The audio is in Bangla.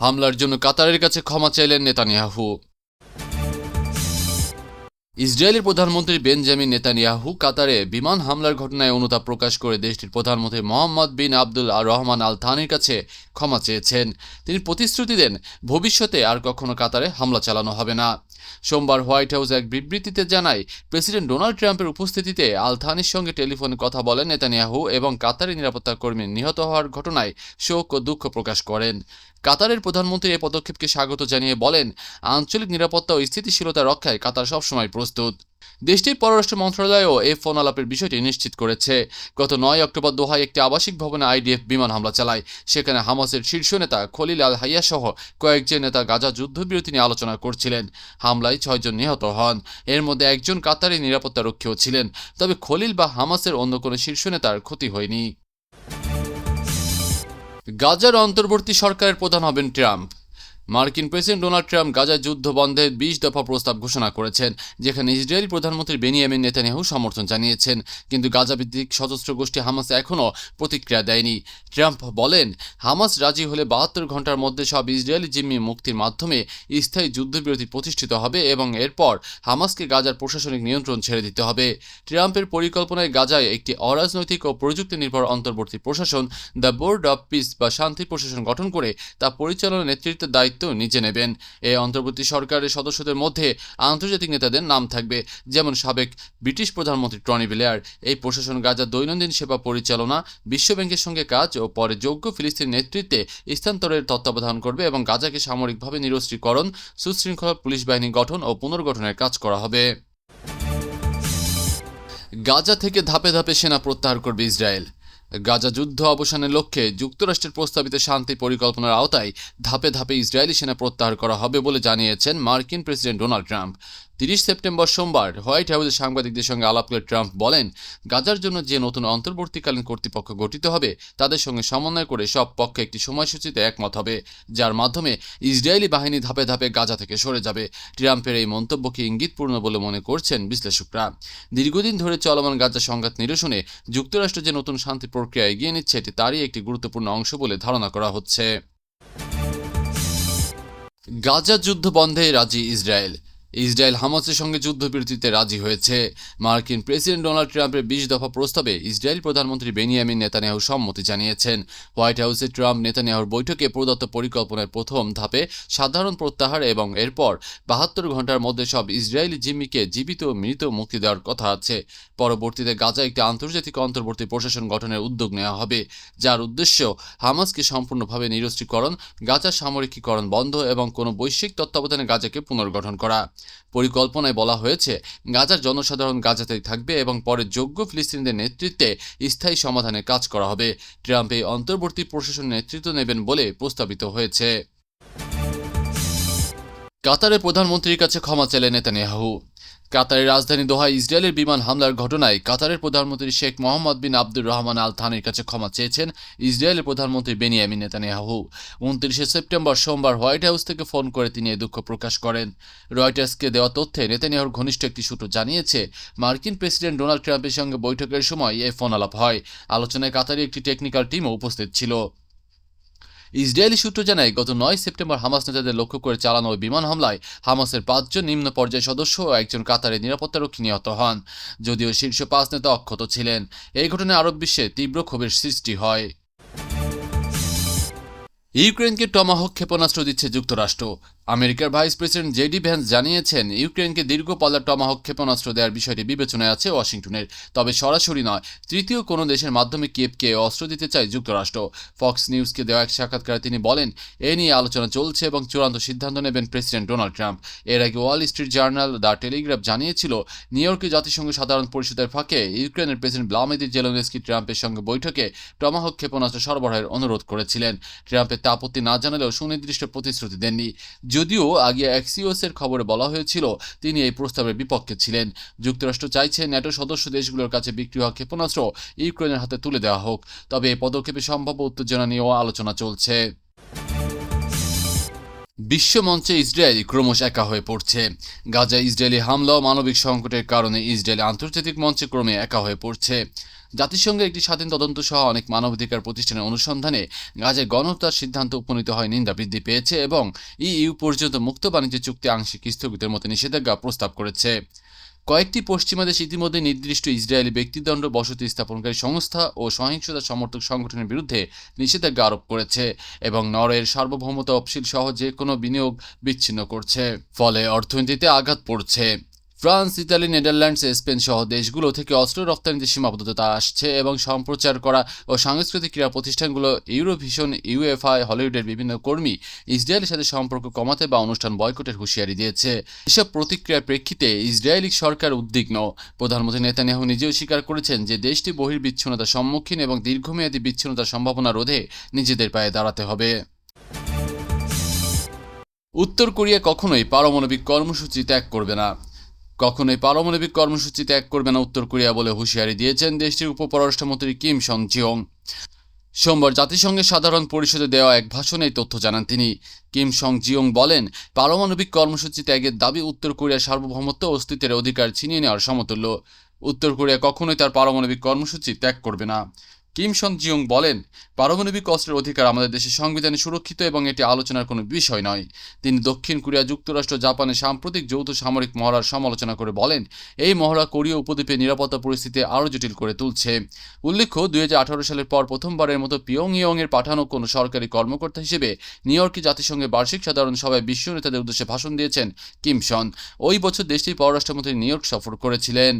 হামলার জন্য কাতারের কাছে ক্ষমা চাইলেন নেতানিয়াহু। ইসরায়েলের প্রধানমন্ত্রী বেঞ্জামিন নেতানিয়াহু কাতারে বিমান হামলার ঘটনায় অনুতাপ প্রকাশ করে দেশটির প্রধানমন্ত্রী মোহাম্মদ বিন আব্দুল আর রহমান আল থানির কাছে ক্ষমা চেয়েছেন। তিনি প্রতিশ্রুতি দেন, ভবিষ্যতে আর কখনো কাতারে হামলা চালানো হবে না। সোমবার হোয়াইট হাউস এক বিবৃতিতে জানায়, প্রেসিডেন্ট ডোনাল্ড ট্রাম্পের উপস্থিতিতে আল থানির সঙ্গে টেলিফোনে কথা বলেন নেতানিয়াহু এবং কাতারের নিরাপত্তা কর্মী নিহত হওয়ার ঘটনায় শোক ও দুঃখ প্রকাশ করেন। কাতারের প্রধানমন্ত্রী এই পদক্ষেপকে স্বাগত জানিয়ে বলেন, আঞ্চলিক নিরাপত্তা ও স্থিতিশীলতা রক্ষায় কাতার সবসময় প্রস্তুত। দেশটির পররাষ্ট্র মন্ত্রণালয়ও এই ফোন আলাপের বিষয়টি নিশ্চিত করেছে। গত নয় অক্টোবর দোহায় একটি আবাসিক ভবনে আইডিএফ বিমান হামলা চালায়। সেখানে হামাসের শীর্ষ নেতা খলিল আল হাইয়া সহ কয়েকজন নেতা গাজা যুদ্ধবিরতি নিয়ে আলোচনা করছিলেন। হামলায় ছয়জন নিহত হন। এর মধ্যে একজন কাতারি নিরাপত্তা রক্ষীও ছিলেন। তবে খলিল বা হামাসের অন্য কোনো শীর্ষ নেতার ক্ষতি হয়নি। গাজার অন্তর্বর্তী সরকারের প্রধান হবেন ট্রাম্প। মার্কিন প্রেসিডেন্ট ডোনাল্ড ট্রাম্প গাজায় যুদ্ধ বন্ধের বিশ দফা প্রস্তাব ঘোষণা করেছেন, যেখানে ইসরায়েলি প্রধানমন্ত্রী বেনিয়ামিন নেতানিয়াহু সমর্থন জানিয়েছেন। কিন্তু গাজা ভিত্তিক সশস্ত্র গোষ্ঠী হামাস এখনও প্রতিক্রিয়া দেয়নি। ট্রাম্প বলেন, হামাস রাজি হলে বাহাত্তর ঘণ্টার মধ্যে সব ইসরায়েলি জিম্মি মুক্তির মাধ্যমে স্থায়ী যুদ্ধবিরতি প্রতিষ্ঠিত হবে এবং এরপর হামাসকে গাজার প্রশাসনিক নিয়ন্ত্রণ ছেড়ে দিতে হবে। ট্রাম্পের পরিকল্পনায় গাজায় একটি অরাজনৈতিক ও প্রযুক্তি নির্ভর অন্তর্বর্তী প্রশাসন, দ্য বোর্ড অব পিস বা শান্তি প্রশাসন গঠন করে তা পরিচালনার নেতৃত্বের দায়িত্ব নিজে নেবেন। এই অন্তর্বর্তী সরকারের সদস্যদের মধ্যে আন্তর্জাতিক নেতাদের নাম থাকবে, যেমন সাবেক ব্রিটিশ প্রধানমন্ত্রী টনি ব্লেয়ার। এই প্রশাসন গাজার দৈনন্দিন সেবা পরিচালনা, বিশ্বব্যাংকের সঙ্গে কাজ ও পরে যোগ্য ফিলিস্তিন নেতৃত্বে স্থানান্তরের তত্ত্বাবধান করবে এবং গাজাকে সামরিকভাবে নিরস্ত্রীকরণ, সুশৃঙ্খলা পুলিশ বাহিনী গঠন ও পুনর্গঠনের কাজ করা হবে। গাজা থেকে ধাপে ধাপে সেনা প্রত্যাহার করবে ইসরায়েল। গাজা যুদ্ধ অবসানের লক্ষ্যে যুক্তরাষ্ট্রের প্রস্তাবিত শান্তি পরিকল্পনার আওতায় ধাপে ধাপে ইসরায়েলি সেনা প্রত্যাহার করা হবে বলে জানিয়েছেন মার্কিন প্রেসিডেন্ট ডোনাল্ড ট্রাম্প। তিরিশ সেপ্টেম্বর সোমবার হোয়াইট হাউসে সাংবাদিকদের সঙ্গে আলাপ করে ট্রাম্প বলেন, গাজার জন্য যে নতুন অন্তর্বর্তীকালীন কর্তৃপক্ষ গঠিত হবে, তাদের সঙ্গে সমন্বয় করে সব পক্ষে একটি সময়সূচিতে একমত হবে, যার মাধ্যমে ইসরায়েলি বাহিনী ধাপে ধাপে গাজা থেকে সরে যাবে। ট্রাম্পের এই মন্তব্যকে ইঙ্গিতপূর্ণ বলে মনে করছেন বিশ্লেষকরা। দীর্ঘদিন ধরে চলমান গাজা সংঘাত নিরসনে যুক্তরাষ্ট্র যে নতুন শান্তি প্রক্রিয়া এগিয়ে নিচ্ছে, এটি তারই একটি গুরুত্বপূর্ণ অংশ বলে ধারণা করা হচ্ছে। গাজা যুদ্ধ বন্ধে রাজি ইসরায়েল। ইসরায়েল হামাসের সঙ্গে যুদ্ধবিরতিতে রাজি হয়েছে। মার্কিন প্রেসিডেন্ট ডোনাল্ড ট্রাম্পের বিশ দফা প্রস্তাবে ইসরায়েল প্রধানমন্ত্রী বেনিয়ামিন নেতানিয়াহু সম্মতি জানিয়েছেন। হোয়াইট হাউসে ট্রাম্প নেতানিয়াহুর বৈঠকে প্রদত্ত পরিকল্পনার প্রথম ধাপে সাধারণ প্রত্যাহার এবং এরপর বাহাত্তর ঘণ্টার মধ্যে সব ইসরায়েলি জিম্মিকে জীবিত মৃত মুক্তি দেওয়ার কথা আছে। পরবর্তীতে গাজা একটি আন্তর্জাতিক অন্তর্বর্তী প্রশাসন গঠনের উদ্যোগ নেওয়া হবে, যার উদ্দেশ্য হামাসকে সম্পূর্ণভাবে নিরস্ত্রীকরণ, গাজা সামরিকীকরণ বন্ধ এবং কোনো বৈশ্বিক তত্ত্বাবধানে গাজাকে পুনর্গঠন করা। পরিকল্পনায় বলা হয়েছে, গাজার জনসাধারণ গাজাতেই থাকবে এবং পরে যোগ্য ফিলিস্তিনিদের নেতৃত্বে স্থায়ী সমাধানের কাজ করা হবে। ট্রাম্প এই অন্তর্বর্তী প্রশাসন নেতৃত্ব নেবেন বলে প্রস্তাবিত হয়েছে। কাতারের প্রধানমন্ত্রীর কাছে ক্ষমা চেলে নেতানিয়াহু। কাতারের রাজধানী দোহায় ইসরায়েলের বিমান হামলার ঘটনায় কাতারের প্রধানমন্ত্রী শেখ মোহাম্মদ বিন আব্দুর রহমান আল থানির কাছে ক্ষমা চেয়েছেন ইসরায়েলের প্রধানমন্ত্রী বেনিয়ামিন নেতানিয়াহু। উনত্রিশে সেপ্টেম্বর সোমবার হোয়াইট হাউস থেকে ফোন করে তিনি এ দুঃখ প্রকাশ করেন। রয়টার্সকে দেওয়া তথ্যে নেতানিয়াহুর ঘনিষ্ঠ একটি সূত্র জানিয়েছে, মার্কিন প্রেসিডেন্ট ডোনাল্ড ট্রাম্পের সঙ্গে বৈঠকের সময় এ ফোন আলাপ হয়। আলোচনায় কাতারি একটি টেকনিক্যাল টিমও উপস্থিত ছিল। ইসরায়েলি সূত্র জানায়, গত নয় সেপ্টেম্বর হামাস নেতাদের লক্ষ্য করে চালানো ওই বিমান হামলায় হামাসের পাঁচজন নিম্ন পর্যায়ের সদস্য ও একজন কাতারের নিরাপত্তারক্ষী নিহত হন। যদিও শীর্ষ পাঁচ নেতা অক্ষত ছিলেন, এই ঘটনায় আরব বিশ্বে তীব্র ক্ষোভের সৃষ্টি হয়। ইউক্রেনকে টমাহক ক্ষেপণাস্ত্র দিচ্ছে যুক্তরাষ্ট্র। আমেরিকার ভাইস প্রেসিডেন্ট জেডি ভ্যান্স জানিয়েছেন, ইউক্রেনকে দীর্ঘ পাল্লার টমাহক ক্ষেপণাস্ত্র দেওয়ার বিষয়টি বিবেচনায় আছে ওয়াশিংটনের। তবে সরাসরি নয়, তৃতীয় কোনো দেশের মাধ্যমে কিয়েভকে অস্ত্র দিতে চায় যুক্তরাষ্ট্র। ফক্স নিউজকে দেওয়া এক সাক্ষাৎকারে তিনি বলেন, এ নিয়ে আলোচনা চলছে এবং চূড়ান্ত সিদ্ধান্ত নেবেন প্রেসিডেন্ট ডোনাল্ড ট্রাম্প। এর আগে Wall Street Journal the Telegraph জানিয়েছিল, নিউ ইয়র্কে জাতিসংঘ সাধারণ পরিষদের ফাঁকে ইউক্রেনের প্রেসিডেন্ট ভ্লাদিমির জেলোনেস্কি ট্রাম্পের সঙ্গে বৈঠকে টমাহক ক্ষেপণাস্ত্র সরবরাহের অনুরোধ করেছিলেন। ট্রাম্পের তা আপত্তি না জানালেও সুনির্দিষ্ট প্রতিশ্রুতি দেননি। যদিও আগে অ্যাক্সিওসের খবরে বলা হয়েছিল, তিনি এই প্রস্তাবের বিপক্ষে ছিলেন। যুক্তরাষ্ট্র চাইছে ন্যাটো সদস্য দেশগুলোর কাছে বিক্রি হওয়া ক্ষেপণাস্ত্র ইউক্রেনের হাতে তুলে দেওয়া হোক। তবে এই পদক্ষেপে সম্ভাব্য উত্তেজনা নিয়েও আলোচনা চলছে। বিশ্বমঞ্চে ইসরায়েল ক্রমশ একা হয়ে পড়ছে। গাজা ইসরায়েলি হামলা ও মানবিক সংকটের কারণে ইসরায়েল আন্তর্জাতিক মঞ্চে ক্রমে একা হয়ে পড়ছে। জাতিসংঘের একটি স্বাধীন তদন্ত সহ অনেক মানবাধিকার প্রতিষ্ঠানের অনুসন্ধানে গাজায় গণহত্যার সিদ্ধান্ত উপনীত হয় নিন্দা বৃদ্ধি পেয়েছে এবং ইইউ পর্যন্ত মুক্ত বাণিজ্য চুক্তি আংশিক স্থগিতের মতো নিষেধাজ্ঞা প্রস্তাব করেছে। কয়েকটি পশ্চিমা দেশ ইতিমধ্যে নির্দিষ্ট ইসরায়েলি ব্যক্তিদণ্ড বসতি স্থাপনকারী সংস্থা ও সহিংসতা সমর্থক সংগঠনের বিরুদ্ধে নিষেধাজ্ঞা আরোপ করেছে এবং নরওয়ের সার্বভৌমতা অপশীল সহ যে কোনো বিনিয়োগ বিচ্ছিন্ন করছে। ফলে অর্থনীতিতে আঘাত পড়ছে। ফ্রান্স, ইতালি, নেদারল্যান্ডস, স্পেন সহ দেশগুলো থেকে অস্ত্র রপ্তানিতে সীমাবদ্ধতা আসছে এবং সম্প্রচার করা ও সাংস্কৃতিক ক্রীড়া প্রতিষ্ঠানগুলো ইউরোভিশন ইউএফআই হলিউডের বিভিন্ন কর্মী ইসরায়েলের সাথে সম্পর্ক কমাতে বা অনুষ্ঠান বয়কটের হুঁশিয়ারি দিয়েছে। এসব প্রতিক্রিয়ার প্রেক্ষিতে ইসরায়েলি সরকার উদ্বিগ্ন। প্রধানমন্ত্রী নেতানিয়াহু নিজেও স্বীকার করেছেন যে দেশটি বহির্বিচ্ছিন্নতার সম্মুখীন এবং দীর্ঘমেয়াদী বিচ্ছিন্নতার সম্ভাবনা রোধে নিজেদের পায়ে দাঁড়াতে হবে। উত্তর কোরিয়া কখনোই পারমাণবিক কর্মসূচি ত্যাগ করবে না। কখনোই পারমাণবিক কর্মসূচি ত্যাগ করবে না উত্তর কোরিয়া বলে হুঁশিয়ারি দিয়েছেন দেশটির উপপররাষ্ট্রমন্ত্রী কিম সং জিয়ং সোমবার জাতিসংঘের সাধারণ পরিষদে দেওয়া এক ভাষণে তথ্য জানান তিনি। কিম সং জিয়ং বলেন, পারমাণবিক কর্মসূচি ত্যাগের দাবি উত্তর কোরিয়ার সার্বভৌমত্ব অস্তিত্বের অধিকার ছিনিয়ে নেওয়ার সমতুল্য। উত্তর কোরিয়া কখনোই তার পারমাণবিক কর্মসূচি ত্যাগ করবে না। কিম সং জিয়ং বলেন, পারমাণবিক অস্ত্রের অধিকার আমাদের দেশের সংবিধানে সুরক্ষিত এবং এটি আলোচনার কোনো বিষয় নয়। তিনি দক্ষিণ কোরিয়া যুক্তরাষ্ট্র জাপানের সাম্প্রতিক যৌথ সামরিক মহড়ার সমালোচনা করে বলেন, এই মহড়া কোরীয় উপদ্বীপের নিরাপত্তা পরিস্থিতি আরও জটিল করে তুলছে। উল্লেখ্য, দুই হাজার আঠারো সালের পর প্রথমবারের মতো পিয়ং এর পাঠানো কোনো সরকারি কর্মকর্তা হিসেবে নিউ ইয়র্কে জাতিসংঘের বার্ষিক সাধারণ সভায় বিশ্ব নেতাদের উদ্দেশ্যে ভাষণ দিয়েছেন কিম সন ওই বছর দেশটির পররাষ্ট্রমন্ত্রী নিউ ইয়র্ক সফর করেছিলেন।